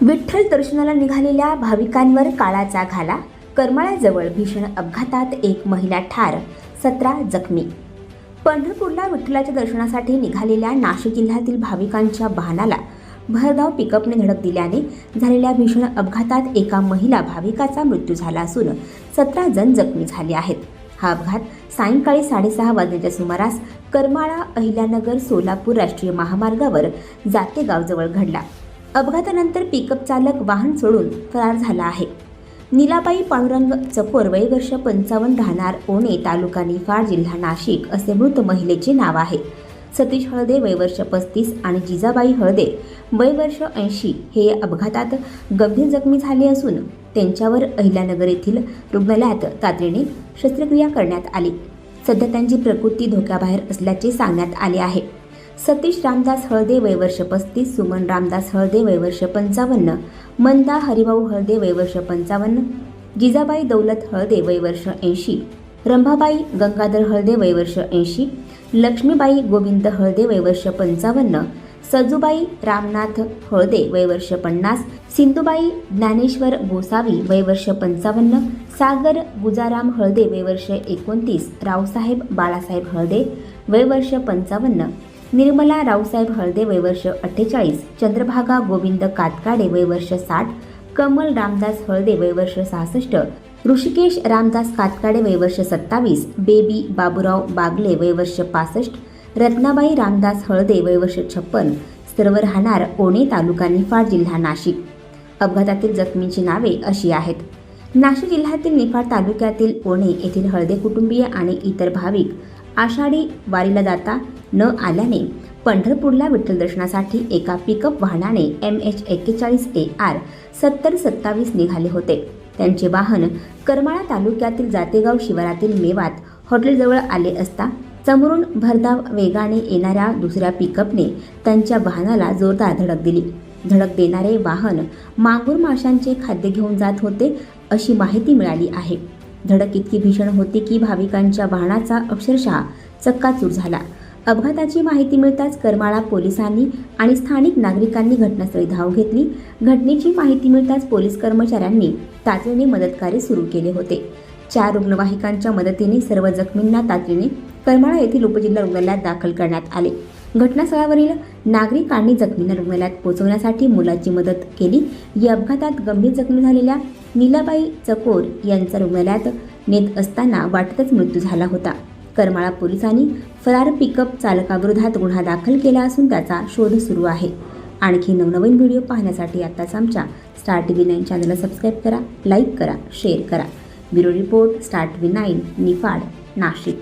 विठ्ठल दर्शनाला निघालेल्या भाविकांवर काळाचा घाला करमाळ्याजवळ भीषण अपघातात एक महिला ठार सतरा जखमी. पंढरपूरला विठ्ठलाच्या दर्शनासाठी निघालेल्या नाशिक जिल्ह्यातील भाविकांच्या वाहनाला भरधाव पिकअपने धडक दिल्याने झालेल्या भीषण अपघातात एका महिला भाविकाचा मृत्यू झाला असून सतरा जण जखमी झाले आहेत. हा अपघात सायंकाळी साडेसहा वाजण्याच्या सुमारास करमाळा अहिल्यानगर सोलापूर राष्ट्रीय महामार्गावर जातेगावजवळ घडला. अपघातानंतर पिकअप चालक वाहन सोडून फरार झाला आहे. नीलाबाई पांडुरंग चकोर वय वर्ष पंचावन्न राहणार ओणे तालुका निफाड जिल्हा नाशिक असे मृत महिलेचे नाव आहे. सतीश हळदे वय वर्ष पस्तीस आणि जिजाबाई हळदे वय वर्ष ऐंशी हे या अपघातात गंभीर जखमी झाले असून त्यांच्यावर अहिल्यानगर येथील रुग्णालयात तातडीने शस्त्रक्रिया करण्यात आली. सध्या त्यांची प्रकृती धोक्याबाहेर असल्याचे सांगण्यात आले आहे. सतीश रामदास हळदे वयवर्ष पस्तीस सुमन रामदास हळदे वयवर्ष पंचावन्न मंदा हरिभाऊ हळदे वयवर्ष पंचावन्न जिजाबाई दौलत हळदे वयवर्ष ऐंशी रंभाबाई गंगाधर हळदे वयवर्ष ऐंशी लक्ष्मीबाई गोविंद हळदे वयवर्ष पंचावन्न सजूबाई रामनाथ हळदे वयवर्ष पन्नास सिंधुबाई ज्ञानेश्वर गोसावी वयवर्ष पंचावन्न सागर गुजाराम हळदे वयवर्ष एकोणतीस रावसाहेब बाळासाहेब हळदे वयवर्ष पंचावन्न निर्मला रावसाहेब हळदे वय वर्ष अठ्ठेचाळीस चंद्रभागा गोविंद कातकाडे वय वर्ष साठ कमल रामदास हळदे वय वर्ष सहासष्ट ऋषिकेश रामदास कातकाडे वय वर्ष सत्तावीस बेबी बाबूराव बागले वय वर्ष पासष्ट रत्नाबाई रामदास हळदे वय वर्ष छप्पन सर्व राहणार ओणे तालुका निफाड जिल्हा नाशिक. अपघातातील जखमींची नावे अशी आहेत. नाशिक जिल्ह्यातील निफाड तालुक्यातील ओणे येथील हळदे कुटुंबीय आणि इतर भाविक आषाढी वारीला जाता न आल्याने पंढरपूरला विठ्ठल दर्शनासाठी एका पिकअप वाहनाने एम एच एक्केचाळीस ए आर सत्तर सत्तावीस निघाले होते. त्यांचे वाहन करमाळा तालुक्यातील जातेगाव शिवारातील मेवात हॉटेलजवळ आले असता समोरून भरधाव वेगाने येणाऱ्या दुसऱ्या पिकअपने त्यांच्या वाहनाला जोरदार धडक दिली. धडक देणारे वाहन मांगूर माशांचे खाद्य घेऊन जात होते अशी माहिती मिळाली आहे. धडक इतकी भीषण होती की भाविकांच्या वाहनाचा अक्षरशः चक्काचूर झाला. अपघाताची माहिती मिळताच करमाळा पोलिसांनी आणि स्थानिक नागरिकांनी घटनास्थळी धाव घेतली. घटनेची माहिती मिळताच पोलीस कर्मचाऱ्यांनी तातडीने मदतकार्य सुरू केले होते. चार रुग्णवाहिकांच्या मदतीने सर्व जखमींना तातडीने करमाळा येथील उपजिल्हा रुग्णालयात दाखल करण्यात आले. घटनास्थळावरील नागरिकांनी जखमींना रुग्णालयात पोहोचवण्यासाठी मुलाची मदत केली. या अपघातात गंभीर जखमी झालेल्या नीलाबाई चकोर यांचा रुग्णालयात नेत असताना वाटतच मृत्यू झाला होता. करमाळा पोलिसांनी फरार पिकअप चालकाविरोधात गुन्हा दाखल केला असून त्याचा शोध सुरू आहे. आणखी नवनवीन व्हिडिओ पाहण्यासाठी आत्ताच आमच्या स्टार टी व्ही नाईन चॅनलला सबस्क्राईब करा लाईक करा शेअर करा. Bureau report Star T V nine Niphad Nashik.